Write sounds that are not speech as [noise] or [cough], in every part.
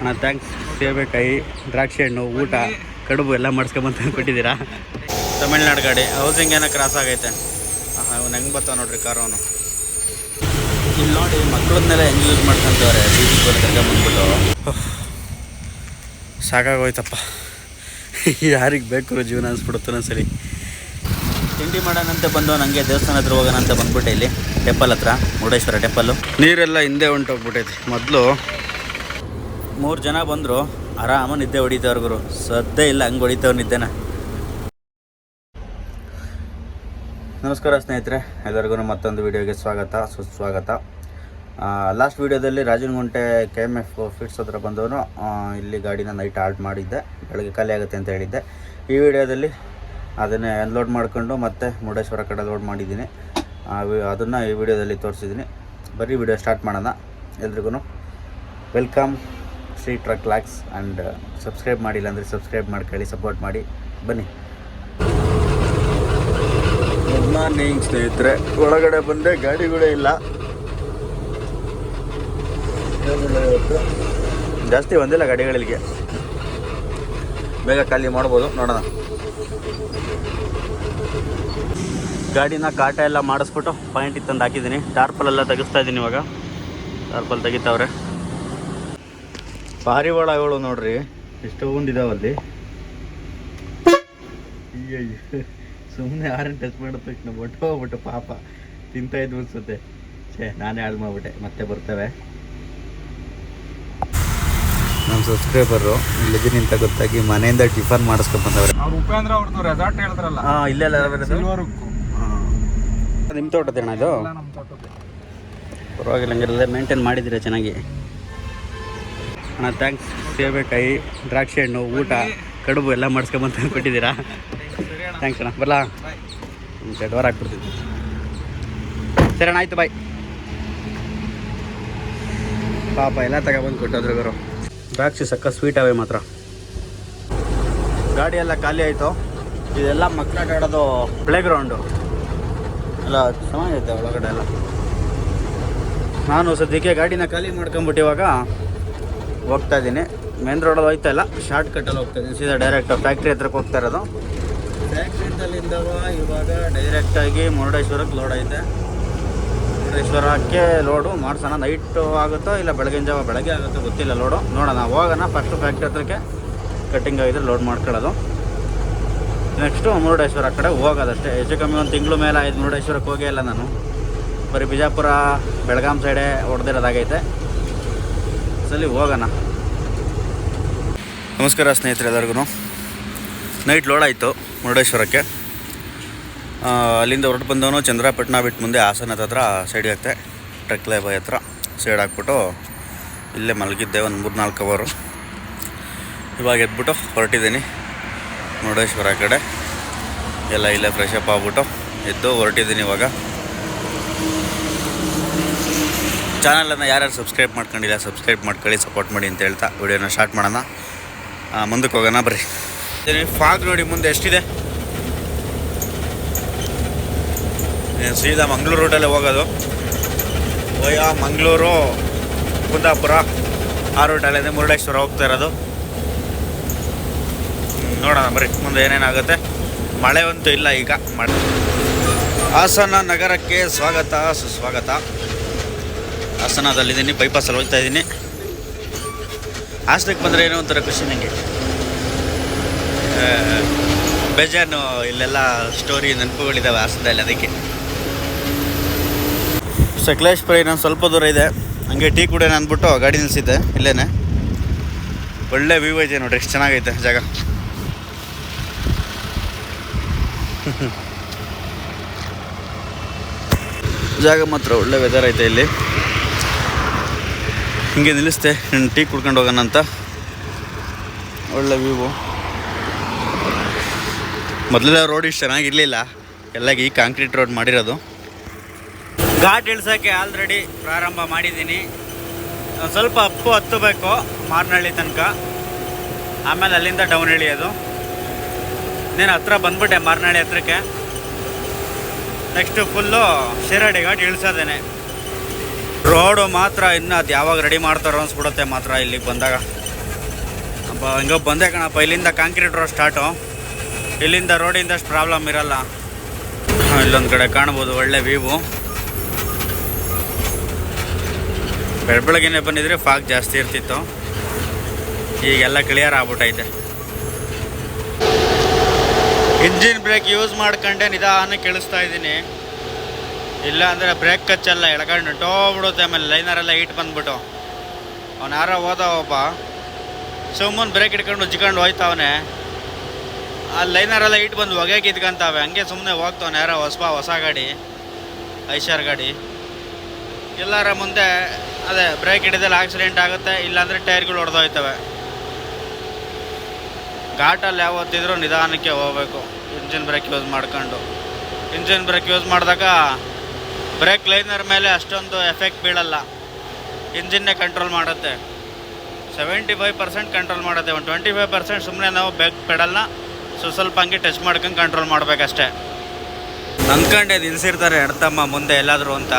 ಅಣ್ಣ ಥ್ಯಾಂಕ್ಸ್ ಸೇಬೆಕಾಯಿ ದ್ರಾಕ್ಷಿ ಹಣ್ಣು ಊಟ ಕಡುಬು ಎಲ್ಲ ಮಾಡಿಸ್ಕೊಂಬಂತ ಕೊಟ್ಟಿದ್ದೀರಾ? ತಮಿಳ್ನಾಡು ಗಾಡಿ. ಹೌಸಿಂಗ್ ಏನೋ ಕ್ರಾಸ್ ಆಗೈತೆ. ಹಾಂ ಅವ್ನು ಹೆಂಗೆ ಬರ್ತಾವೆ ನೋಡ್ರಿ ಕಾರು ಅವನು. ಇಲ್ಲಿ ನೋಡಿ ಮಕ್ಕಳನ್ನೆಲ್ಲ ಹೆಂಗೆ ಯೂಸ್ ಮಾಡ್ಕೊಂತವ್ರೆ? ಬೀದಿಗೆ ಬಂದ್ಬಿಟ್ಟು. ಸಾಕಾಗೋಯ್ತಪ್ಪ. ಯಾರಿಗೆ ಬೇಕು ಜೀವನ ಅನ್ಸ್ಬಿಡುತ್ತೆ ಸರಿ ತಿಂಡಿ ಮಾಡೋಣಂತ ಬಂದು ನನಗೆ ದೇವಸ್ಥಾನ ಹತ್ರ ಹೋಗೋಣ ಅಂತ ಬಂದ್ಬಿಟ್ಟೆ ಇಲ್ಲಿ. ಟೆಂಪಲ್ ಹತ್ರ ಮುರುಡೇಶ್ವರ ಟೆಂಪಲ್ಲು ನೀರೆಲ್ಲ ಹಿಂದೆ ಹೊಂಟೋಗ್ಬಿಟ್ಟೈತೆ. ಮೊದಲು ಮೂರು ಜನ ಬಂದರು. ಆರಾಮ ನಿದ್ದೆ ಹೊಡಿತವ್ರು ಗುರು. ಸದ್ದೇ ಇಲ್ಲ, ಹಂಗೆ ಹೊಡಿತವ್ರು ನಿದ್ದೆನ. ನಮಸ್ಕಾರ ಸ್ನೇಹಿತರೆ, ಎಲ್ಲರಿಗೂ ಮತ್ತೊಂದು ವಿಡಿಯೋಗೆ ಸ್ವಾಗತ, ಸುಸ್ವಾಗತ. ಲಾಸ್ಟ್ ವಿಡಿಯೋದಲ್ಲಿ Rajanagunte K M F feeds ಹತ್ರ ಬಂದವನು ಇಲ್ಲಿ ಗಾಡಿನ ನೈಟ್ ಆಲ್ಟ್ ಮಾಡಿದ್ದೆ. ಬೆಳಗ್ಗೆ ಖಾಲಿ ಆಗುತ್ತೆ ಅಂತ ಹೇಳಿದ್ದೆ. ಈ ವಿಡಿಯೋದಲ್ಲಿ ಅದನ್ನೇ ಅನ್ಲೋಡ್ ಮಾಡಿಕೊಂಡು ಮತ್ತೆ ಮುರುಡೇಶ್ವರ ಕಡೆ ಲೋಡ್ ಮಾಡಿದ್ದೀನಿ. ಅದನ್ನು ಈ ವಿಡಿಯೋದಲ್ಲಿ ತೋರಿಸಿದ್ದೀನಿ. ಬರೀ ವಿಡಿಯೋ ಸ್ಟಾರ್ಟ್ ಮಾಡೋಣ. ಎಲ್ರಿಗೂ welcome Shri truck likes and subscribe ಮಾಡಿಲ್ಲ ಅಂದರೆ ಸಬ್ಸ್ಕ್ರೈಬ್ ಮಾಡ್ಕೊಳ್ಳಿ ಸಪೋರ್ಟ್ ಮಾಡಿ. ಬನ್ನಿ. ಗುಡ್ ಮಾರ್ನಿಂಗ್ ಸ್ನೇಹಿತರೆ. ಒಳಗಡೆ ಬಂದೆ ಗಾಡಿಗಳೇ ಇಲ್ಲ. ಜಾಸ್ತಿ ಬಂದಿಲ್ಲ ಗಾಡಿಗಳಿಗೆ. ಬೇಗ ಖಾಲಿ ಮಾಡ್ಬೋದು, ನೋಡೋಣ. ಗಾಡಿನ ಕಾಟ ಎಲ್ಲ ಮಾಡಿಸ್ಬಿಟ್ಟು ಪಾಯಿಂಟ್ ತಂದು ಹಾಕಿದ್ದೀನಿ. ಟಾರ್ಪಲ್ ಎಲ್ಲ ತೆಗಿಸ್ತಾ ಇದ್ದೀನಿ ಇವಾಗ. ಟಾರ್ಪಲ್ ತೆಗಿತಾವ್ರೆ. ಪಾರಿವಾಳಗಳು ನೋಡ್ರಿ. ಎಷ್ಟೊಂದಿದಾವಲ್ಲಿ ಸುಮ್ಮನೆ ಯಾರನ್ನು ಟಚ್ ಮಾಡಿದ ತಕ್ಷಣ ಒಟ್ಟು ಹೋಗ್ಬಿಟ್ಟು ಪಾಪ. ತಿಂತಾ ಇದ್ವು ಅನ್ಸುತ್ತೆ. ಛೇ ನಾನೇ ಹಾಳು ಮಾಡ್ಬಿಟ್ಟೆ. ಮತ್ತೆ ಬರ್ತವೆ. ನಮ್ಮ ಸಬ್ಸ್ಕ್ರೈಬರು ಇಲ್ಲಿದ್ದೀನಿ ಅಂತ ಗೊತ್ತಾಗಿ ಮನೆಯಿಂದ ಟಿಫನ್ ಮಾಡಿಸ್ಕೊಂಡ್ ಬಂದವ್ರೆ. ಅವ್ರು ಉಪೇಂದ್ರ ಅವ್ರದ್ದು ರೆಸಾರ್ಟ್ ಹೇಳಿದ್ರಲ್ಲ ಹಾಂ ಇಲ್ಲೆಲ್ಲ ಸಿಲ್ವರ್ ನಿಮ್ಮ ತೋಟದೇನ ಇದು? ಪರವಾಗಿಲ್ಲ ಹಂಗಿರಲ್ಲ ಮೇಂಟೈನ್ ಮಾಡಿದ್ದೀರಾ ಚೆನ್ನಾಗಿ? ಅಣ್ಣ ಥ್ಯಾಂಕ್ಸ್ ಸೇಬೆಕಾಯಿ, ದ್ರಾಕ್ಷಿ ಹಣ್ಣು, ಊಟ, ಕಡುಬು ಎಲ್ಲ ಮಾಡಿಸ್ಕೊಂಬಂತ ಕೊಟ್ಟಿದ್ದೀರಾ ಸರಿ ಥ್ಯಾಂಕ್ಸ್ ಅಣ್ಣ. ಬರಲಾ? ಒಂದು ಡೋರ್ ಹಾಕ್ಬಿಡ್ತೀನಿ ಸರಿ ಅಣ್ಣ, ಆಯ್ತು ಬಾಯ್ ಪಾಪ ಎಲ್ಲ ತಗೊಬಂದು ಕೊಟ್ಟೋದ್ರು ಗುರು ದ್ರಾಕ್ಷಿ ಸಕ್ಕ ಸ್ವೀಟ್ ಅವೆ ಮಾತ್ರ. ಗಾಡಿ ಎಲ್ಲ ಖಾಲಿ ಆಯಿತು. ಇದೆಲ್ಲ ಮಕ್ಕಳ ಆಡೋದು ಪ್ಲೇ ಗ್ರೌಂಡು ಎಲ್ಲ ಚೆನ್ನಾಗೈತೆ ಒಳಗಡೆ ಎಲ್ಲ. ನಾನು ಸದ್ಯಕ್ಕೆ ಗಾಡಿನ ಖಾಲಿ ಮಾಡ್ಕೊಂಬಿಟ್ಟು ಇವಾಗ ಹೋಗ್ತಾ ಇದ್ದೀನಿ. ಮೇನ್ ರೋಡಲ್ಲಿ ಹೋಯ್ತಾ ಇಲ್ಲ. ಶಾರ್ಟ್ ಕಟ್ಟಲ್ಲಿ ಹೋಗ್ತಾ ಇದ್ದೀನಿ. ಸೀದಾ ಡೈರೆಕ್ಟ್ ಫ್ಯಾಕ್ಟ್ರಿ ಹತ್ರಕ್ಕೆ ಹೋಗ್ತಾ ಇರೋದು. ಫ್ಯಾಕ್ಟ್ರಿಯಿಂದಲಿಂದವ ಇವಾಗ ಡೈರೆಕ್ಟಾಗಿ ಮುರುಡೇಶ್ವರಕ್ಕೆ ಲೋಡ್ ಐತೆ. ಮುರುಡೇಶ್ವರಕ್ಕೆ ಲೋಡು ಮಾಡ್ಸೋಣ. ನೈಟು ಆಗುತ್ತೋ ಇಲ್ಲ ಬೆಳಗಿನ ಜಾವ ಬೆಳಗ್ಗೆ ಆಗುತ್ತೋ ಗೊತ್ತಿಲ್ಲ ಲೋಡು ನೋಡೋಣ, ಹೋಗೋಣ. ಫಸ್ಟ್ ಫ್ಯಾಕ್ಟ್ರಿ ಹತ್ರಕ್ಕೆ ಕಟ್ಟಿಂಗ್ ಆಗಿದ್ರೆ ಲೋಡ್ ಮಾಡ್ಕೊಳ್ಳೋದು. ನೆಕ್ಸ್ಟು ಮುರುಡೇಶ್ವರ ಕಡೆ ಹೋಗೋದಷ್ಟೇ. ಹೆಚ್ಚು ಕಮ್ಮಿ ಒಂದು ತಿಂಗಳು ಮೇಲೆ ಆಯ್ತು ಮುರುಡೇಶ್ವರಕ್ಕೆ ಹೋಗೇ ಇಲ್ಲ ನಾನು. ಬರೀ ಬಿಜಾಪುರ, ಬೆಳಗಾಂ ಸೈಡೇ ಹೊಡೆದಿರೋದಾಗೈತೆ. ಸಲಿ ಹೋಗೋಣ. ನಮಸ್ಕಾರ ಸ್ನೇಹಿತರೆ ಎಲ್ಲರಿಗೂ. ನೈಟ್ ಲೋಡ್ ಆಯಿತು ಮುರುಡೇಶ್ವರಕ್ಕೆ. ಅಲ್ಲಿಂದ ಹೊರಟು ಬಂದವನು ಚಂದ್ರಪಟ್ಟಣ ಬಿಟ್ಟು ಮುಂದೆ ಹಾಸನ ಹತ್ರ ಸೈಡ್ ಆಗುತ್ತೆ. ಟ್ರಕ್ ಬಾಯ್ ಹತ್ರ ಸೈಡ್ ಹಾಕ್ಬಿಟ್ಟು ಇಲ್ಲೇ ಮಲಗಿದ್ದೆ ಒಂದು ಮೂರು ನಾಲ್ಕು ಅವರು ಇವಾಗ ಎದ್ಬಿಟ್ಟು ಹೊರಟಿದ್ದೀನಿ ಮುರುಡೇಶ್ವರ ಕಡೆ. ಎಲ್ಲ ಇಲ್ಲೇ ಫ್ರೆಶ್ ಅಪ್ ಆಗ್ಬಿಟ್ಟು ಎದ್ದು ಹೊರಟಿದ್ದೀನಿ ಇವಾಗ. ಚಾನಲನ್ನು ಯಾರ್ಯಾರು ಸಬ್ಸ್ಕ್ರೈಬ್ ಮಾಡ್ಕೊಂಡಿಲ್ಲ ಸಬ್ಸ್ಕ್ರೈಬ್ ಮಾಡ್ಕೊಳ್ಳಿ ಸಪೋರ್ಟ್ ಮಾಡಿ ಅಂತ ಹೇಳ್ತಾ ವಿಡಿಯೋನ ಸ್ಟಾರ್ಟ್ ಮಾಡೋಣ. ಮುಂದಕ್ಕೆ ಹೋಗೋಣ, ಬರ್ರಿ. ಫಾಗ್ ನೋಡಿ ಮುಂದೆ ಎಷ್ಟಿದೆ? ಸೀದಾ ಮಂಗಳೂರು ರೋಡಲ್ಲೇ ಹೋಗೋದು. ಅಯ್ಯೋ ಮಂಗಳೂರು, ಕುಂದಾಪುರ, ಆ ರೂಟಲ್ಲಿದೆ ಮುರುಡೇಶ್ವರ ಹೋಗ್ತಾ ಇರೋದು. ನೋಡೋಣ, ಬರ್ರಿ, ಮುಂದೆ ಏನೇನಾಗುತ್ತೆ ಮಳೆ ಅಂತೂ ಇಲ್ಲ ಈಗ, ಮಳೆ. ಹಾಸನ ನಗರಕ್ಕೆ ಸ್ವಾಗತ, ಸುಸ್ವಾಗತ. ಹಾಸನದಲ್ಲಿದ್ದೀನಿ ಬೈಪಾಸಲ್ಲಿ ಹೋಗ್ತಾ ಇದ್ದೀನಿ. ಹಾಸನಕ್ಕೆ ಬಂದರೆ ಏನೋ ಒಂಥರ ಖುಷಿ ನನಗೆ ಬೇಜಾನು ಇಲ್ಲೆಲ್ಲ ಸ್ಟೋರಿ ನೆನಪುಗಳಿದ್ದಾವೆ ಹಾಸನದಲ್ಲಿ ಅದಕ್ಕೆ. ಸಕಲೇಶ್ಪುರ ಇನ್ನೊಂದು ಸ್ವಲ್ಪ ದೂರ ಇದೆ. ಹಂಗೆ ಟೀ ಕುಡಿಯೋಣ ಅಂದ್ಬಿಟ್ಟು ಗಾಡಿ ನಿಲ್ಲಿಸಿದ್ದೆ ಇಲ್ಲೇ ಒಳ್ಳೆ ವ್ಯೂ ಐತೆ ನೋಡ್ರಿ, ಎಷ್ಟು ಚೆನ್ನಾಗೈತೆ ಜಾಗ. [laughs] ಜಾಗ ಮಾತ್ರ ಒಳ್ಳೆ ವೆದರ್ ಐತೆ ಇಲ್ಲಿ. ಹಿಂಗೆ ನಿಲ್ಲಿಸ್ತೆ, ಇನ್ನು ಟೀ ಕುಡ್ಕೊಂಡು ಹೋಗೋಣ ಅಂತ. ಒಳ್ಳೆ ವ್ಯೂವು ಮೊದಲೆಲ್ಲ ರೋಡ್ ಇಷ್ಟು ಚೆನ್ನಾಗಿರಲಿಲ್ಲ. ಎಲ್ಲ ಈ ಕಾಂಕ್ರೀಟ್ ರೋಡ್ ಮಾಡಿರೋದು. ಘಾಟ್ ಇಳಿಸೋಕ್ಕೆ ಆಲ್ರೆಡಿ ಪ್ರಾರಂಭ ಮಾಡಿದ್ದೀನಿ. ಸ್ವಲ್ಪ ಅಪ್ಪು ಹತ್ತಬೇಕು ಮಾರ್ನಹಳ್ಳಿ ತನಕ. ಆಮೇಲೆ ಅಲ್ಲಿಂದ ಡೌನ್ ಇಳಿಯೋದು. ನೀನು ಹತ್ರ ಬಂದ್ಬಿಟ್ಟೆ ಮಾರ್ನಹಳ್ಳಿ ಹತ್ರಕ್ಕೆ. ನೆಕ್ಸ್ಟು ಫುಲ್ಲು ಶಿರಾಡಿ ಘಾಟ್ ಇಳಿಸೋದೇನೆ. ರೋಡು ಮಾತ್ರ ಇನ್ನು ಅದು ಯಾವಾಗ ರೆಡಿ ಮಾಡ್ತಾರೋ ಅನ್ಸ್ಬಿಡುತ್ತೆ ಮಾತ್ರ ಇಲ್ಲಿಗೆ ಬಂದಾಗ. ಅಪ್ಪ, ಹಿಂಗೋ ಬಂದೆ ಕಣಪ್ಪ, ಇಲ್ಲಿಂದ ಕಾಂಕ್ರೀಟ್ ರೋಡ್ ಸ್ಟಾರ್ಟು ಇಲ್ಲಿಂದ ರೋಡಿಂದ ಅಷ್ಟು ಪ್ರಾಬ್ಲಮ್ ಇರಲ್ಲ. ಇಲ್ಲೊಂದು ಕಡೆ ಕಾಣ್ಬೋದು, ಒಳ್ಳೆ ವ್ಯೂವು ಬೆಳಬೆಳಗ್ಗೆನೆ ಬಂದಿದ್ರೆ ಫಾಗ್ ಜಾಸ್ತಿ ಇರ್ತಿತ್ತು. ಈಗೆಲ್ಲ ಕ್ಲಿಯರ್ ಆಗ್ಬಿಟ್ಟೈತೆ ಇಂಜಿನ್ ಬ್ರೇಕ್ ಯೂಸ್ ಮಾಡ್ಕೊಂಡೆ ನಿಧಾನ ಕೇಳಿಸ್ತಾ ಇದ್ದೀನಿ. ಇಲ್ಲ ಅಂದರೆ ಬ್ರೇಕ್ ಕಚ್ಚಲ್ಲ ಎಳ್ಕೊಂಡು ಟೋಗ್ಬಿಡುತ್ತೆ ಆಮೇಲೆ ಲೈನರೆಲ್ಲ ಈಟ್ ಬಂದ್ಬಿಟ್ಟು. ಅವ್ನು ಯಾರೋ ಹೋದ ಒಬ್ಬ. ಸುಮ್ಮನೆ ಬ್ರೇಕ್ ಇಟ್ಕೊಂಡು ಉಜ್ಕೊಂಡು ಹೋಯ್ತವನೆ. ಆ ಲೈನರೆಲ್ಲ ಈಟ್ ಬಂದು ಹೊಗೆ ಕಿತ್ಕೊಂತಾವೆ ಹಂಗೆ ಸುಮ್ಮನೆ ಹೋಗ್ತವನೆ ಯಾರೋ ಹೊಸ ಹೊಸ ಗಾಡಿ ಐಶಾರ್ ಗಾಡಿ. ಎಲ್ಲರ ಮುಂದೆ ಅದೇ ಬ್ರೇಕ್ ಹಿಡಿದಲ್ಲಿ ಆಕ್ಸಿಡೆಂಟ್ ಆಗುತ್ತೆ, ಇಲ್ಲಾಂದರೆ ಟೈರ್ಗಳು ಹೊಡೆದೋಯ್ತವೆ ಘಾಟಲ್ಲಿ ಯಾವತ್ತಿದ್ರೂ ನಿಧಾನಕ್ಕೆ ಹೋಗ್ಬೇಕು ಇಂಜಿನ್ ಬ್ರೇಕ್ ಯೂಸ್ ಮಾಡ್ಕೊಂಡು. ಇಂಜಿನ್ ಬ್ರೇಕ್ ಯೂಸ್ ಮಾಡಿದಾಗ ಬ್ರೇಕ್ ಲೈನರ್ ಮೇಲೆ ಅಷ್ಟೊಂದು ಎಫೆಕ್ಟ್ ಬೀಳಲ್ಲ. ಇಂಜಿನ್ನೇ ಕಂಟ್ರೋಲ್ ಮಾಡುತ್ತೆ. ಸೆವೆಂಟಿ ಫೈವ್ ಪರ್ಸೆಂಟ್ ಕಂಟ್ರೋಲ್ ಮಾಡುತ್ತೆ. ಒಂದು ಟ್ವೆಂಟಿ ಫೈವ್ ಪರ್ಸೆಂಟ್ ಸುಮ್ಮನೆ ನಾವು ಬ್ರೇಕ್ ಪೆಡಲ್ನ ಸೊ ಸ್ವಲ್ಪ ಹಂಗೆ ಟಚ್ ಮಾಡ್ಕೊಂಡು ಕಂಟ್ರೋಲ್ ಮಾಡಬೇಕಷ್ಟೇ. ಅಂದ್ಕೊಂಡೆ ನಿಲ್ಸಿರ್ತಾರೆ ಎಡ್ತಮ್ಮ ಮುಂದೆ ಎಲ್ಲಾದರೂ ಅಂತ.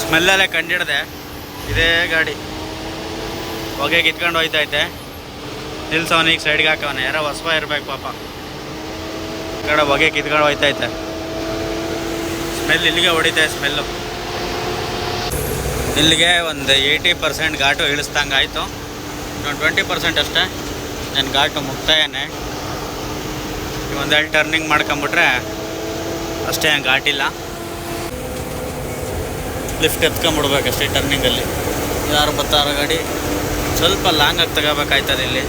ಸ್ಮೆಲ್ಲಲ್ಲೇ ಕಂಡಿಡ್ದೆ. ಇದೇ ಗಾಡಿ. ಹೊಗೆ ಕಿತ್ಕೊಂಡು ಹೋಯ್ತೈತೆ. ಈಗ ಸೈಡ್ಗೆ ಹಾಕವನ. ಯಾರೋ ಹೊಸ ಇರಬೇಕು ಪಾಪ. ಈ ಕಡೆ ಹೊಗೆ ಕಿತ್ಕೊಂಡು ಹೋಯ್ತೈತೆ. ಸ್ಮೆಲ್ ಇಲ್ಲಿಗೆ ಹೊಡಿತೈತೆ ಸ್ಮೆಲ್ಲು. ಇಲ್ಲಿಗೆ ಒಂದು ಏಯ್ಟಿ ಪರ್ಸೆಂಟ್ ಘಾಟು ಇಳಿಸ್ದಂಗೆ ಆಯಿತು. ಇನ್ನೊಂದು ಟ್ವೆಂಟಿ ಪರ್ಸೆಂಟ್ ಅಷ್ಟೇ. ನನ್ನ ಘಾಟು ಮುಕ್ತಾಯನೇ. ಒಂದೆರಡು ಟರ್ನಿಂಗ್ ಮಾಡ್ಕೊಂಬಿಟ್ರೆ ಅಷ್ಟೇ ಹಂಗೆ ಘಾಟಿಲ್ಲ. ಲಿಫ್ಟ್ ಎತ್ಕೊಂಬಿಡ್ಬೇಕಷ್ಟೇ ಟರ್ನಿಂಗಲ್ಲಿ. ಯಾರು ಬತ್ತಾರು ಗಾಡಿ. ಸ್ವಲ್ಪ ಲಾಂಗಾಗಿ ತಗೋಬೇಕಾಯ್ತದೆ ಇಲ್ಲಿ.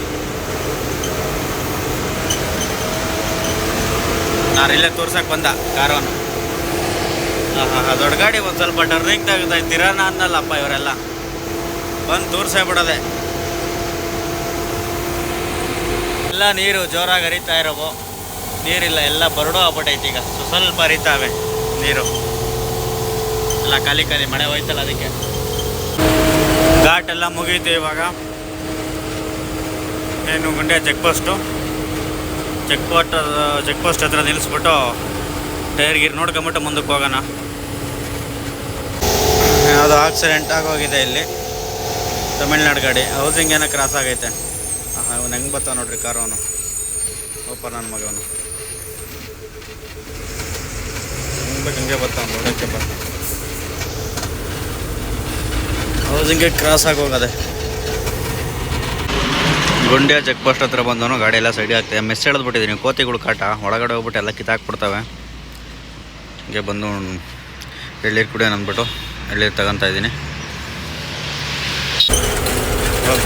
ನಾನು ಇಲ್ಲೇ ತೋರ್ಸೋಕೆ ಬಂದ ಕಾರವನ್ನು ಹಾಂ ದೊಡ್ಡ ಗಾಡಿ ಒಂದು ಸ್ವಲ್ಪ ಟರ್ನಿಂಗ್ ತೆಗ್ದ ತಿರಾನ ಅನ್ನಲ್ಲಪ್ಪ ಇವರೆಲ್ಲ. ಬಂದು ತೋರಿಸೇ ಬಿಡೋದೆ ಎಲ್ಲ ನೀರು ಜೋರಾಗಿ ಹರಿತಾ ಇರೋವು. ನೀರಿಲ್ಲ, ಎಲ್ಲ ಬರಡೋ ಆಗ್ಬಿಟ್ಟೈತಿ ಈಗ. ಸ್ವಲ್ಪ ಹರಿತಾವೆ ನೀರು. ಎಲ್ಲ ಖಾಲಿ ಖಾಲಿ ಮಳೆ ಹೋಯ್ತಲ್ಲ ಅದಕ್ಕೆ. ಘಾಟೆಲ್ಲ ಮುಗೀತು ಇವಾಗ. ಏನು ಗುಂಡೆ check post check post check post ಹತ್ರ ನಿಲ್ಲಿಸ್ಬಿಟ್ಟು ಟೈರ್ ಗೀರ್ ನೋಡ್ಕೊಂಬಿಟ್ಟು ಮುಂದಕ್ಕೆ ಹೋಗೋಣ. ಯಾವುದೋ ಆಕ್ಸಿಡೆಂಟ್ ಆಗೋಗಿದೆ ಇಲ್ಲಿ. ತಮಿಳ್ನಾಡು ಗಾಡಿ. ಹೌಸಿಂಗ್ ಏನೋ ಕ್ರಾಸ್ ಆಗೈತೆ. ಹಾಂ ಹೆಂಗೆ ಬರ್ತಾವ ನೋಡ್ರಿ ಕಾರು ಅವನು. ಒಪ್ಪ ನನ್ನ ಮಗವನು ಹೆಂಗೆ ಹಂಗೆ ಬರ್ತಾವ ನೋಡೋಕ್ಕೆ ಬರ್ತಾವ ಹೌಸಿಂಗೆ ಕ್ರಾಸ್ ಆಗೋಗದೆ ಗುಂಡಿಯ ಗುಂಡ್ಯ ಚೆಕ್ ಪೋಸ್ಟ್ ಹತ್ರ ಬಂದವನು, ಗಾಡಿ ಎಲ್ಲ ಸೈಡಿ ಆಗ್ತದೆ ಮೆಸ್ ಹೇಳಿದ್ಬಿಟ್ಟಿದ್ದೀನಿ, ಕೋತಿಗಳು ಕಾಟ. ಒಳಗಡೆ ಹೋಗ್ಬಿಟ್ಟು ಎಲ್ಲ ಕಿತ್ತಾಕ್ಬಿಡ್ತವೆ. ಹಂಗೆ ಬಂದು ಎಳ್ಳೀರು ಕುಡಿಯೋಣ ಅಂದ್ಬಿಟ್ಟು ಎಳ್ಳೀರು ತಗೊತಾ ಇದ್ದೀನಿ.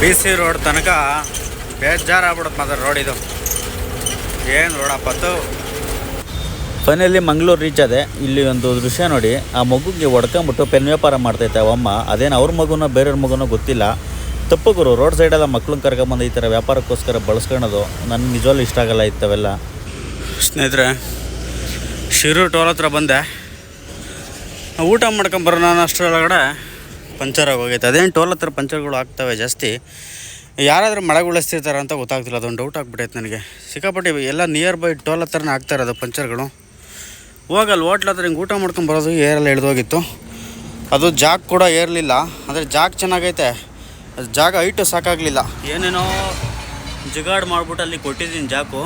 ಬಿ ಸಿ ರೋಡ್ ತನಕ ಬೇಜಾರಾಗ್ಬಿಡುತ್ತೆ ಮಾತ್ರ ರೋಡ್ ಇದು. ಏನು ರೋಡಪ್ಪತ್ತು ಫೈನಲಿ ಮಂಗಳೂರು ರೀಚ್ ಅದೇ ಇಲ್ಲಿ ಒಂದು ದೃಶ್ಯ ನೋಡಿ. ಆ ಮಗುಗೆ ಒಡ್ಕೊಂಬಿಟ್ಟು ಪೆನ್ ವ್ಯಾಪಾರ ಮಾಡ್ತೈತೆ ಅವಮ್ಮ ಅದೇನು ಅವ್ರ ಮಗುನ ಬೇರೆಯವ್ರ ಮಗುನೋ ಗೊತ್ತಿಲ್ಲ. ತಪ್ಪು ಗುರು ರೋಡ್ ಸೈಡೆಲ್ಲ ಮಕ್ಳನ್ನ ಕರ್ಕೊಂಬಂದು ಈ ಥರ ವ್ಯಾಪಾರಕ್ಕೋಸ್ಕರ ಬಳಸ್ಕೊಳೋದು ನನಗೆ ನಿಜವಾಗ್ಲೂ ಇಷ್ಟ ಆಗಲ್ಲ ಇತ್ತವೆಲ್ಲ. ಸ್ನೇಹಿತರೆ ಶಿರೂರು ಟೋಲ್ ಹತ್ರ ಬಂದೆ. ಊಟ ಮಾಡ್ಕೊಂಬರೋಣ ಅಷ್ಟರೊಳಗಡೆ ಪಂಚರ್ ಆಗೋಗೈತೆ ಅದೇನು ಟೋಲ್ ಹತ್ರ ಪಂಚರ್ಗಳು ಆಗ್ತವೆ ಜಾಸ್ತಿ. ಯಾರಾದರೂ ಮಳೆಗೊಳಿಸ್ತಿರ್ತಾರೆ ಅಂತ ಗೊತ್ತಾಗ್ತಿಲ್ಲ, ಅದೊಂದು ಡೌಟ್ ಆಗ್ಬಿಟ್ಟೈತೆ ನನಗೆ. ಸಿಕ್ಕಾಪಟ್ಟೆ ಎಲ್ಲ ನಿಯರ್ ಬೈ ಟೋಲ್ ಹತ್ರನೇ ಆಗ್ತಾ ಇರೋದು ಪಂಚರ್ಗಳು. ಹೋಗಲ್ಲ ಹೋಟ್ಲ್ ಹತ್ರ ಹಿಂಗೆ ಊಟ ಮಾಡ್ಕೊಂಡು ಬರೋದು ಏರೆಲ್ಲ ಇಳಿದೋಗಿತ್ತು ಅದು ಜಾಗ ಕೂಡ ಏರಲಿಲ್ಲ ಅಂದರೆ ಜಾಗ ಚೆನ್ನಾಗೈತೆ. ಅದು ಜಾಗ ಹೈಟು ಸಾಕಾಗಲಿಲ್ಲ. ಏನೇನೋ ಜಿಗಾಡ್ ಮಾಡಿಬಿಟ್ಟು ಅಲ್ಲಿ ಕೊಟ್ಟಿದ್ದೀನಿ ಜಾಕು.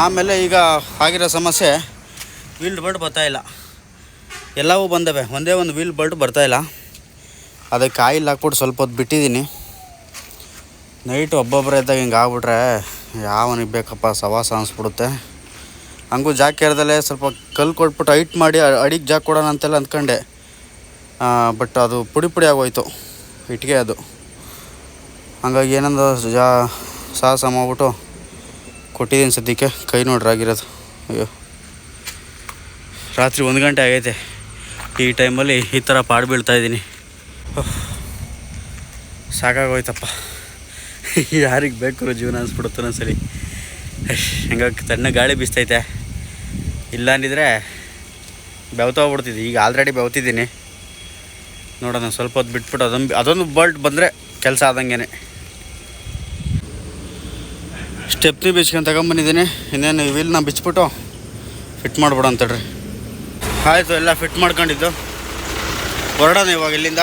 ಆಮೇಲೆ ಈಗ ಆಗಿರೋ ಸಮಸ್ಯೆ ವೀಲ್ ಬಲ್ಟ್ ಬರ್ತಾಯಿಲ್ಲ ಎಲ್ಲವೂ ಬಂದವೆ. ಒಂದೇ ಒಂದು ವೀಲ್ ಬಲ್ಟ್ ಬರ್ತಾಯಿಲ್ಲ ಅದಕ್ಕೆ ಆಯಿಲ್ ಹಾಕ್ಬಿಟ್ಟು ಸ್ವಲ್ಪ ಹೊತ್ತು ಬಿಟ್ಟಿದ್ದೀನಿ. ನೈಟ್ ಒಬ್ಬೊಬ್ಬರೇ ಇದ್ದಾಗ ಹಿಂಗೆ ಆಗ್ಬಿಟ್ರೆ ಯಾವನಿಗೆ ಬೇಕಪ್ಪ ಸವಾಸ ಅನಿಸ್ಬಿಡುತ್ತೆ. ಹಂಗೂ ಜಾಕ್ ಕೇಳ್ದಲ್ಲೇ ಸ್ವಲ್ಪ ಕಲ್ಲು ಕೊಟ್ಬಿಟ್ಟು ಹೈಟ್ ಮಾಡಿ ಅಡಿಗೆ ಜಾಕ್ ಕೊಡೋಣ ಅಂತೆಲ್ಲ ಅಂದ್ಕೊಂಡೆ. ಬಟ್ ಅದು ಪುಡಿ ಪುಡಿ ಆಗೋಯ್ತು. ಇಟ್ಟಿಗೆ ಅದು. ಹಂಗಾಗಿ ಏನಂದ ಜಾ ಸಾಹಸ ಮಾಡ್ಬಿಟ್ಟು ಕೊಟ್ಟಿದ್ದೀನಿ ಸದ್ಯಕ್ಕೆ, ಕೈ ನೋಡ್ರಿ ಆಗಿರೋದು. ಅಯ್ಯೋ. ರಾತ್ರಿ ಒಂದು ಗಂಟೆ ಆಗೈತೆ. ಈ ಟೈಮಲ್ಲಿ ಈ ಥರ ಪಾಡು ಬೀಳ್ತಾ ಇದ್ದೀನಿ. ಸಾಕಾಗೋಯ್ತಪ್ಪ. ಯಾರಿಗೆ ಬೇಕು ಜೀವನ ಅನ್ಸ್ಬಿಡುತ್ತೆ ಸರಿ ಹೆಂಗಾಗಿ ತಣ್ಣ ಗಾಳಿ ಬೀಸ್ತೈತೆ. ಇಲ್ಲ ಅಂದಿದ್ರೆ ಬೆವ್ತೋಗ್ಬಿಡ್ತಿದ್ದೆ ಈಗ ಆಲ್ರೆಡಿ ಬೆವ್ತಿದ್ದೀನಿ. ನೋಡೋಣ, ಸ್ವಲ್ಪ ಹೊತ್ತು ಬಿಟ್ಬಿಟ್ಟು ಅದೊಂದು ಅದೊಂದು ಬಲ್ಟ್ ಬಂದರೆ ಕೆಲಸ ಆದಂಗೆ ಸ್ಟೆಪ್ನಿ ಬಿಚ್ಕೊಂಡು ತಗೊಂಬಂದಿದ್ದೀನಿ. ಇನ್ನೇನು ವೀಲ್ನ ಬಿಚ್ಬಿಟ್ಟು ಫಿಟ್ ಮಾಡ್ಬಿಡು ಅಂತೇಳ್ರಿ ಆಯಿತು, ಎಲ್ಲ ಫಿಟ್ ಮಾಡ್ಕೊಂಡಿದ್ದು. ಹೊರಡೋಣ ಇವಾಗ ಇಲ್ಲಿಂದ.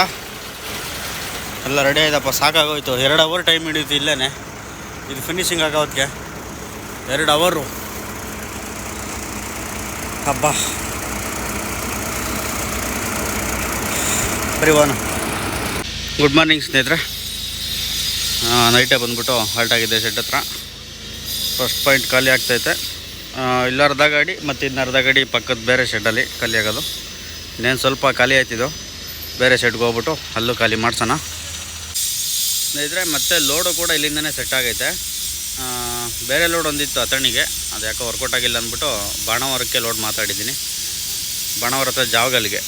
ಎಲ್ಲ ರೆಡಿ ಆಯ್ತಪ್ಪ, ಸಾಕಾಗೋಯ್ತು. ಎರಡು ಅವರ್ ಟೈಮ್ ಹಿಡಿಯುತ್ತೆ ಇಲ್ಲೇ ಇದು ಫಿನಿಶಿಂಗ್ ಆಗೋದಕ್ಕೆ ಎರಡು ಅವರು ಹಬ್ಬ ಬರೀ ವಾನು ಗುಡ್ ಮಾರ್ನಿಂಗ್ ಸ್ನೇಹಿತರೆ. ನೈಟೇ ಬಂದ್ಬಿಟ್ಟು ಹಾಲ್ಟ್ ಆಗಿದೆ ಶೆಡ್ ಹತ್ರ. ಫಸ್ಟ್ ಪಾಯಿಂಟ್ ಖಾಲಿ ಆಗ್ತೈತೆ ಇಲ್ಲ ಅರ್ಧ ಗಾಡಿ ಮತ್ತು ಇನ್ನು ಅರ್ಧ ಗಾಡಿ ಪಕ್ಕದ ಬೇರೆ ಶೆಡ್ಡಲ್ಲಿ ಖಾಲಿ ಆಗೋದು. ಇನ್ನೇನು ಸ್ವಲ್ಪ ಖಾಲಿ ಆಯ್ತಿದ್ದು ಬೇರೆ ಶೆಡ್ಗೆ ಹೋಗ್ಬಿಟ್ಟು ಅಲ್ಲೂ ಖಾಲಿ ಮಾಡ್ಸೋಣ. ಇದ್ರೆ ಮತ್ತೆ ಲೋಡು ಕೂಡ ಇಲ್ಲಿಂದನೇ ಸೆಟ್ ಆಗೈತೆ. ಬೇರೆ ಲೋಡ್ ಒಂದಿತ್ತು ಅತಣಿಗೆ ಅದು ಯಾಕೋ ವರ್ಕೌಟ್ ಆಗಿಲ್ಲ ಅಂದ್ಬಿಟ್ಟು ಬಾಣವರಕ್ಕೆ ಲೋಡ್ ಮಾತಾಡಿದ್ದೀನಿ. ಬಾಣವರ ಹತ್ರ ಜಾವಗಲ್ಲಿಗೆ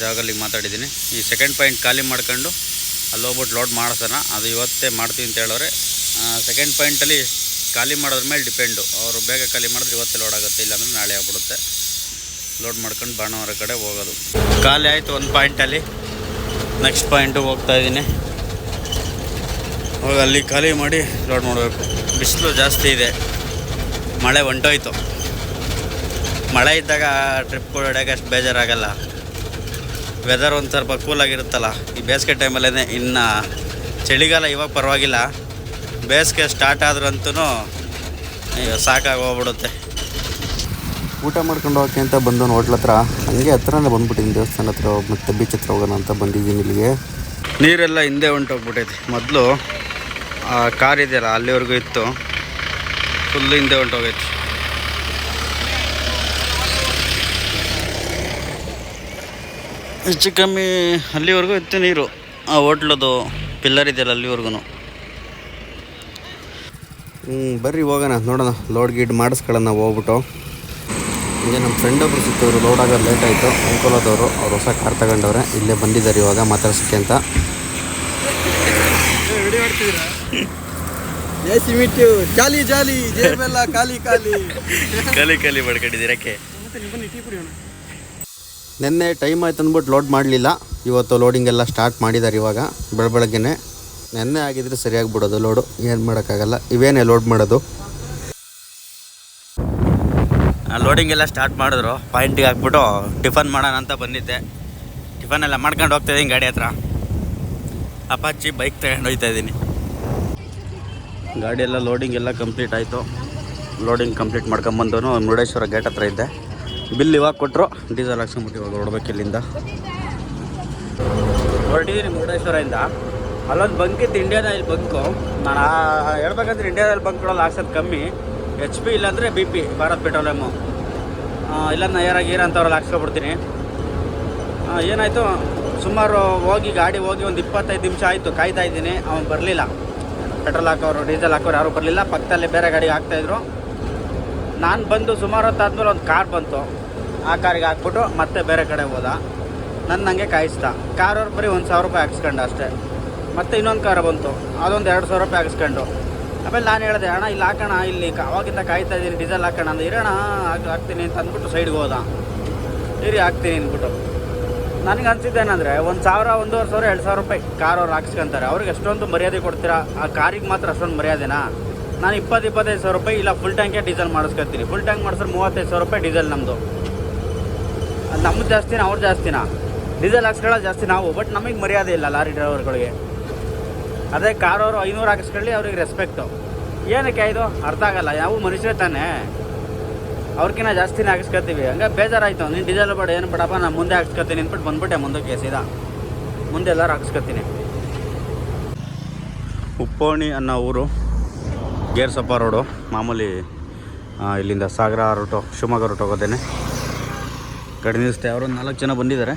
ಜಾವಗಲ್ಲಿಗೆ ಮಾತಾಡಿದ್ದೀನಿ. ಈ ಸೆಕೆಂಡ್ ಪಾಯಿಂಟ್ ಖಾಲಿ ಮಾಡ್ಕೊಂಡು ಅಲ್ಲಿ ಹೋಗ್ಬಿಟ್ಟು ಲೋಡ್ ಮಾಡಿಸೋಣ. ಅದು ಇವತ್ತೇ ಮಾಡ್ತೀವಿ ಅಂತ ಹೇಳೋರೆ. ಸೆಕೆಂಡ್ ಪಾಯಿಂಟಲ್ಲಿ ಖಾಲಿ ಮಾಡೋದ್ರ ಮೇಲೆ ಡಿಪೆಂಡು. ಅವರು ಬೇಗ ಖಾಲಿ ಮಾಡಿದ್ರೆ ಇವತ್ತು ಲೋಡ್ ಆಗುತ್ತೆ, ಇಲ್ಲಾಂದ್ರೆ ನಾಳೆ ಆಗ್ಬಿಡುತ್ತೆ. ಲೋಡ್ ಮಾಡ್ಕೊಂಡು ಬಾಣವರ ಕಡೆ ಹೋಗೋದು. ಖಾಲಿ ಆಯಿತು ಒಂದು ಪಾಯಿಂಟಲ್ಲಿ ನೆಕ್ಸ್ಟ್ ಪಾಯಿಂಟು ಹೋಗ್ತಾ ಇದ್ದೀನಿ ಅವಾಗ ಅಲ್ಲಿ ಖಾಲಿ ಮಾಡಿ ಲೋಡ್ ಮಾಡಬೇಕು. ಬಿಸಿಲು ಜಾಸ್ತಿ ಇದೆ. ಮಳೆ ಹೊಂಟೋಯ್ತು. ಮಳೆ ಇದ್ದಾಗ ಟ್ರಿಪ್ ಹೊಡ್ಯೋಕೆ ಅಷ್ಟು ಬೇಜಾರಾಗಲ್ಲ. ವೆದರ್ ಒಂದು ಸ್ವಲ್ಪ ಕೂಲಾಗಿರುತ್ತಲ್ಲ ಈ ಬೇಸಿಗೆ ಟೈಮಲ್ಲೇ ಇನ್ನು ಚಳಿಗಾಲ ಇವಾಗ ಪರವಾಗಿಲ್ಲ. ಬೇಸಿಗೆ ಸ್ಟಾರ್ಟ್ ಆದ್ರಂತೂ ಸಾಕಾಗಿ ಹೋಗ್ಬಿಡುತ್ತೆ. ಊಟ ಮಾಡ್ಕೊಂಡು ಹೋಗಕ್ಕೆ ಅಂತ ಬಂದು ಹೋಟ್ಲ ಹತ್ರ. ಹಂಗೆ ಹತ್ರನೇ ಬಂದ್ಬಿಟ್ಟಿದ್ದೀನಿ ದೇವಸ್ಥಾನ ಹತ್ರ ಮತ್ತೆ ಬೀಚ್ ಹತ್ರ ಹೋಗೋಣ ಅಂತ ಬಂದಿದ್ದೀನಿ ಇಲ್ಲಿಗೆ. ನೀರೆಲ್ಲ ಹಿಂದೆ ಹೊಂಟೋಗ್ಬಿಟ್ಟೈತೆ ಮೊದಲು ಆ ಕಾರ್ ಇದೆಯಲ್ಲ ಅಲ್ಲಿವರೆಗೂ ಇತ್ತು. ಫುಲ್ ಹಿಂದೆ ಹೊಂಟೋಗೈತೆ ಹೆಚ್ಚು ಕಮ್ಮಿ ಅಲ್ಲಿವರೆಗೂ ಇತ್ತು ನೀರು. ಆ ಹೋಟ್ಲದು ಪಿಲ್ಲರ್ ಇದೆಯಲ್ಲ ಅಲ್ಲಿವರೆಗೂ ಹ್ಞೂ ಬರ್ರಿ ಹೋಗೋಣ. ನೋಡೋಣ ಲೋಡ್ ಗೀಡ್ ಮಾಡಿಸ್ಕೊಳ್ಳೋಣ ಹೋಗ್ಬಿಟ್ಟು. ಹಿಂಗೆ ನಮ್ಮ ಫ್ರೆಂಡ್ ಒಬ್ರು ಸಿಕ್ಕಿದ್ರು ಲೋಡ್ ಆಗೋದು ಲೇಟ್ ಆಯಿತು. ಅಂಕೋಲದವರು ಅವ್ರು ಹೊಸ ಕಾರ್ ತಗೊಂಡವ್ರೆ. ಇಲ್ಲೇ ಬಂದಿದ್ದಾರೆ ಇವಾಗ ಮಾತಾಡ್ಸೋಕ್ಕೆ ಅಂತ. ಜಾಲಿ ಜಾಲಿ ಜೇಬೆಲ್ಲ ಖಾಲಿ ಖಾಲಿ. ಕಲಿ ಕಲಿ ಮಾಡ್ಕೊಂಡಿದ್ದೀರಕ್ಕೆ ನಿನ್ನೆ ಟೈಮ್ ಆಯ್ತು ಅಂದ್ಬಿಟ್ಟು ಲೋಡ್ ಮಾಡಲಿಲ್ಲ. ಇವತ್ತು ಲೋಡಿಂಗ್ ಎಲ್ಲ ಸ್ಟಾರ್ಟ್ ಮಾಡಿದ್ದಾರೆ ಇವಾಗ ಬೆಳ ಬೆಳಗ್ಗೆನೆ. ನೆನ್ನೆ ಆಗಿದ್ರೆ ಸರಿಯಾಗಿ ಬಿಡೋದು. ಲೋಡು ಏನು ಮಾಡೋಕ್ಕಾಗಲ್ಲ. ಇವೇನೇ ಲೋಡ್ ಮಾಡೋದು? ಲೋಡಿಂಗ್ ಎಲ್ಲ ಸ್ಟಾರ್ಟ್ ಮಾಡಿದ್ರು. ಪಾಯಿಂಟಿಗೆ ಹಾಕ್ಬಿಟ್ಟು ಟಿಫನ್ ಮಾಡೋಣ ಅಂತ ಬಂದಿದ್ದೆ. ಟಿಫನ್ ಎಲ್ಲ ಮಾಡ್ಕೊಂಡು ಹೋಗ್ತಾ ಇದ್ದೀನಿ ಗಾಡಿ ಹತ್ರ. ಅಪಾಚಿ ಬೈಕ್ ತಗೊಂಡು ಹೋಗ್ತಾ ಇದ್ದೀನಿ ಗಾಡಿ ಎಲ್ಲ ಲೋಡಿಂಗ್ ಎಲ್ಲ ಕಂಪ್ಲೀಟ್ ಆಯಿತು. ಲೋಡಿಂಗ್ ಕಂಪ್ಲೀಟ್ ಮಾಡ್ಕೊಂಬಂದು ಮುರುಡೇಶ್ವರ ಗೇಟ್ ಹತ್ರ ಇದ್ದೆ. ಬಿಲ್ ಇವಾಗ ಕೊಟ್ಟರು ಡೀಸೆಲ್ ಹಾಕ್ಸ್ಕೊಂಬಿಟ್ಟು ಇವಾಗ ಹೊಡ್ಬೇಕು ಇಲ್ಲಿಂದ. ಹೊರಟಿದ್ದೀನಿ ಮುರುಡೇಶ್ವರದಿಂದ. ಅಲ್ಲೊಂದು ಬಂಕ್ ಇತ್ತು ಇಂಡಿಯಾದ ಆಯಿಲ್ ಬಂಕು ನಾನು ಹೇಳ್ಬೇಕಂದ್ರೆ ಇಂಡಿಯಾದಲ್ಲಿ ಬಂಕ್ಗಳಲ್ಲಿ ಹಾಕ್ಸೋದು ಕಮ್ಮಿ. ಎಚ್ ಪಿ ಇಲ್ಲಾಂದರೆ ಬಿ ಪಿ ಭಾರತ್ ಪೆಟ್ರೋಲಿಯಮ್ಮು ಇಲ್ಲ ನಯರ ಗೀರ ಅಂಥವ್ರಲ್ಲಿ ಹಾಕ್ಸ್ಕೊಬಿಡ್ತೀನಿ. ಏನಾಯಿತು? ಸುಮಾರು ಹೋಗಿ ಗಾಡಿ ಹೋಗಿ ಒಂದು ಇಪ್ಪತ್ತೈದು ನಿಮಿಷ ಆಯಿತು, ಕಾಯ್ತಾ ಇದ್ದೀನಿ. ಅವನು ಬರಲಿಲ್ಲ. ಪೆಟ್ರೋಲ್ ಹಾಕೋರು ಡೀಸೆಲ್ ಹಾಕೋರು ಯಾರೂ ಬರಲಿಲ್ಲ. ಪಕ್ಕದಲ್ಲಿ ಬೇರೆ ಗಾಡಿ ಹಾಕ್ತಾಯಿದ್ರು ನಾನು ಬಂದು ಸುಮಾರು ಹೊತ್ತಾದ್ಮೇಲೆ ಒಂದು ಕಾರ್ ಬಂತು. ಆ ಕಾರಿಗೆ ಹಾಕ್ಬಿಟ್ಟು ಮತ್ತೆ ಬೇರೆ ಕಡೆ ಹೋದ. ನನ್ನ ಹಂಗೆ ಕಾಯಿಸ್ತಾ. ಕಾರವ್ರು ಬರೀ ಒಂದು ಸಾವಿರ ರೂಪಾಯಿ ಹಾಕ್ಸ್ಕೊಂಡು ಅಷ್ಟೇ. ಮತ್ತೆ ಇನ್ನೊಂದು ಕಾರ ಬಂತು. ಅದೊಂದು ಎರಡು ಸಾವಿರ ರೂಪಾಯಿ ಹಾಕಿಸ್ಕೊಂಡು. ಆಮೇಲೆ ನಾನು ಹೇಳಿದೆ, ಅಣ್ಣ, ಇಲ್ಲಿ ಹಾಕೋಣ, ಇಲ್ಲಿ ಅವಾಗಿಂದ ಕಾಯ್ತಾ ಇದ್ದೀನಿ, ಡೀಸೆಲ್ ಹಾಕೋಣ ಅಂದ್ರೆ ಇರೋಣ ಹಾಕ್- ಹಾಕ್ತೀನಿ ಅಂತ ಅಂದ್ಬಿಟ್ಟು ಸೈಡ್ಗೆ ಹೋದ. ಇರಿ, ಹಾಕ್ತೀನಿ ಅಂದ್ಬಿಟ್ಟು. ನನಗೆ ಅನ್ಸಿದ್ದೇನೆಂದರೆ ಒಂದು ಸಾವಿರ, ಒಂದೂವರೆ ಸಾವಿರ, ಎರಡು ಸಾವಿರ ರೂಪಾಯಿ ಕಾರ್ ಅವ್ರು ಹಾಕ್ಸ್ಕೊಂತಾರೆ. ಅವ್ರಿಗೆ ಎಷ್ಟೊಂದು ಮರ್ಯಾದೆ ಕೊಡ್ತೀರಾ? ಆ ಕಾರಿಗೆ ಮಾತ್ರ ಅಷ್ಟೊಂದು ಮರ್ಯಾದೆನಾ? ನಾನು ಇಪ್ಪತ್ತು, ಇಪ್ಪತ್ತೈದು ಸಾವಿರ ರೂಪಾಯಿ ಇಲ್ಲ ಫುಲ್ ಟ್ಯಾಂಕೆ ಡೀಸೆಲ್ ಮಾಡಿಸ್ಕೊತೀನಿ. ಫುಲ್ ಟ್ಯಾಂಕ್ ಮಾಡಿಸಿದ್ರೆ ಮೂವತ್ತೈದು ಸಾವಿರ ರೂಪಾಯಿ ಡೀಸೆಲ್ ನಮ್ಮದು ನಮ್ಮದು ಜಾಸ್ತಿನ, ಅವ್ರು ಜಾಸ್ತಿನ? ಡೀಸೆಲ್ ಹಾಕ್ಸ್ಕೊಳ್ಳೋದು ಜಾಸ್ತಿ ನಾವು ಬಟ್ ನಮಗೆ ಮರ್ಯಾದೆ ಇಲ್ಲ ಲಾರಿ ಡ್ರೈವರ್ಗಳಿಗೆ ಅದೇ ಕಾರವರು ಐನೂರು ಹಾಕಿಸ್ಕೊಳ್ಳಿ, ಅವ್ರಿಗೆ ರೆಸ್ಪೆಕ್ಟು ಏನಕ್ಕೆ ಇದು? ಅರ್ಥ ಆಗಲ್ಲ, ಯಾವ ಮನುಷ್ಯರೇ ತಾನೇ. ಅವ್ರಿಗಿನ್ನ ಜಾಸ್ತಿನೇ ಹಾಕಿಸ್ಕೊತೀವಿ. ಹಂಗೆ ಬೇಜಾರಾಯ್ತು. ನೀನು ಡೀಸೆಲ್ ಬೇಡ, ಏನು ಬೇಡಪ್ಪ ನಾನು ಮುಂದೆ ಹಾಕ್ಸ್ಕೊತೀನಿ ಅಂದ್ಬಿಟ್ಟು ಬಂದ್ಬಿಟ್ಟೆ ಮುಂದಕ್ಕೆ, ಸೀದಾ. ಮುಂದೆ ಎಲ್ಲರೂ ಹಾಕ್ಸ್ಕೊತೀನಿ. ಉಪ್ಪೋಣಿ ಅನ್ನೋ ಊರು, ಗೇರ್ಸಪ್ಪ ರೋಡು. ಮಾಮೂಲಿ ಇಲ್ಲಿಂದ ಸಾಗರ ರೂಟು, ಶಿವಮೊಗ್ಗ ರೂಟ್ ಹೋಗೋದೇನೆ. ಗಾಡಿ ನಿಲ್ಲಿಸ್ತೆ ಅವರು ನಾಲ್ಕು ಜನ ಬಂದಿದ್ದಾರೆ.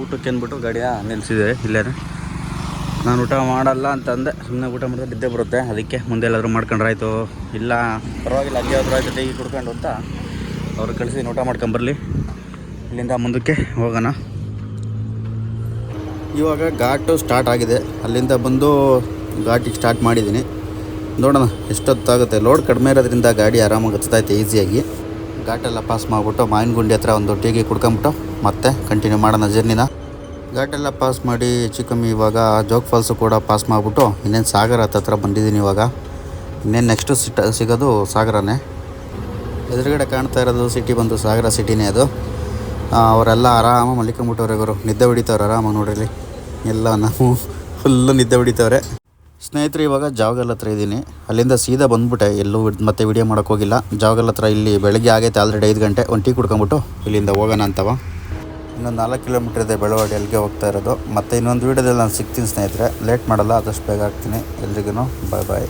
ಊಟಕ್ಕೆ ಅಂದ್ಬಿಟ್ಟು ಗಾಡಿಯ ನಿಲ್ಲಿಸಿದ್ದಾರೆ ಇಲ್ಲೇ ನಾನು ಊಟ ಮಾಡಲ್ಲ ಅಂತಂದೆ. ಸುಮ್ಮನೆ ಊಟ ಮಾಡಿದ್ರೆ ನಿದ್ದೆ ಬರುತ್ತೆ. ಅದಕ್ಕೆ ಮುಂದೆ ಎಲ್ಲಾದರೂ ಮಾಡ್ಕೊಂಡ್ರೆ ಆಯಿತು ಇಲ್ಲ, ಪರವಾಗಿಲ್ಲ ಅಲ್ಲಿ ಹೋದ್ರೂ ಆಯ್ತು ಟೀ ಕುಡ್ಕೊಂಡು ಅಂತ ಅವ್ರು ಕಳಿಸಿ ಊಟ ಮಾಡ್ಕೊಂಬರ್ಲಿ ಇಲ್ಲಿಂದ ಮುಂದಕ್ಕೆ ಹೋಗೋಣ. ಇವಾಗ ಘಾಟು ಸ್ಟಾರ್ಟ್ ಆಗಿದೆ. ಅಲ್ಲಿಂದ ಬಂದು ಘಾಟಿಗೆ ಸ್ಟಾರ್ಟ್ ಮಾಡಿದ್ದೀನಿ. ನೋಡೋಣ, ಎಷ್ಟೊತ್ತಾಗುತ್ತೆ. ಲೋಡ್ ಕಡಿಮೆ ಇರೋದ್ರಿಂದ ಗಾಡಿ ಆರಾಮಾಗಿ ಹಚ್ಚುತ್ತೈತೆ ಈಸಿಯಾಗಿ ಘಾಟೆಲ್ಲ ಪಾಸ್ ಮಾಡಿಬಿಟ್ಟು ಮಾವಿನಗುಂಡಿ ಹತ್ರ ಒಂದು ಟೀಗೆ ಕುಡ್ಕೊಂಬಿಟ್ಟು ಮತ್ತೆ ಕಂಟಿನ್ಯೂ ಮಾಡೋಣ ಜರ್ನಿನ ಘಾಟೆಲ್ಲ ಪಾಸ್ ಮಾಡಿ ಹೆಚ್ಚು ಕಮ್ಮಿ ಇವಾಗ ಜೋಗ್ ಫಾಲ್ಸು ಕೂಡ ಪಾಸ್ ಮಾಡಿಬಿಟ್ಟು ಇನ್ನೇನು ಸಾಗರ ಹತ್ತತ್ರ ಬಂದಿದ್ದೀನಿ ಇವಾಗ. ಇನ್ನೇನು ನೆಕ್ಸ್ಟು ಸಿಟ ಸಿಗೋದು ಸಾಗರನೇ. ಎದುರುಗಡೆ ಕಾಣ್ತಾ ಇರೋದು ಸಿಟಿ ಬಂದು ಸಾಗರ ಸಿಟಿನೇ ಅದು. ಅವರೆಲ್ಲ ಆರಾಮಾಗಿ ಮಲ್ಕೊಂಬಿಟ್ಟವ್ರೆ ಗುರು. ನಿದ್ದೆ ಹೊಡಿತವ್ರು ಆರಾಮಾಗಿ ನೋಡ್ರಿ. ಎಲ್ಲ ನಾವು ಫುಲ್ಲು ನಿದ್ದೆ ಹೊಡಿತವ್ರೆ. ಸ್ನೇಹಿತರು, ಇವಾಗ ಜಾವಗಲ್ ಹತ್ರ ಇದ್ದೀನಿ. ಅಲ್ಲಿಂದ ಸೀದಾ ಬಂದ್ಬಿಟ್ಟೆ. ಎಲ್ಲೂ ಮತ್ತೆ ವಿಡಿಯೋ ಮಾಡೋಕ್ಕೋಗಿಲ್ಲ ಜಾವಗಲ್ ಹತ್ರ ಇಲ್ಲಿ ಬೆಳಗ್ಗೆ ಆಗೈತೆ ಆಲ್ರೆಡಿ ಐದು ಗಂಟೆ. ಒಂದು ಟೀ ಕುಡ್ಕೊಂಬಿಟ್ಟು ಇಲ್ಲಿಂದ ಹೋಗೋಣ ಅಂತವ. ಇನ್ನೊಂದು ನಾಲ್ಕು ಕಿಲೋಮೀಟರ್ ಇದೆ ಬೆಳವಾಡಿ, ಅಲ್ಲಿಗೆ ಹೋಗ್ತಾ ಇರೋದು. ಮತ್ತು ಇನ್ನೊಂದು ವೀಡಿಯೋದಲ್ಲಿ ನಾನು ಸಿಗ್ತೀನಿ ಸ್ನೇಹಿತರೆ. ಲೇಟ್ ಮಾಡಲ್ಲ, ಆದಷ್ಟು ಬೇಗ ಆಗ್ತೀನಿ. ಎಲ್ರಿಗೂ ಬಾಯ್ ಬಾಯ್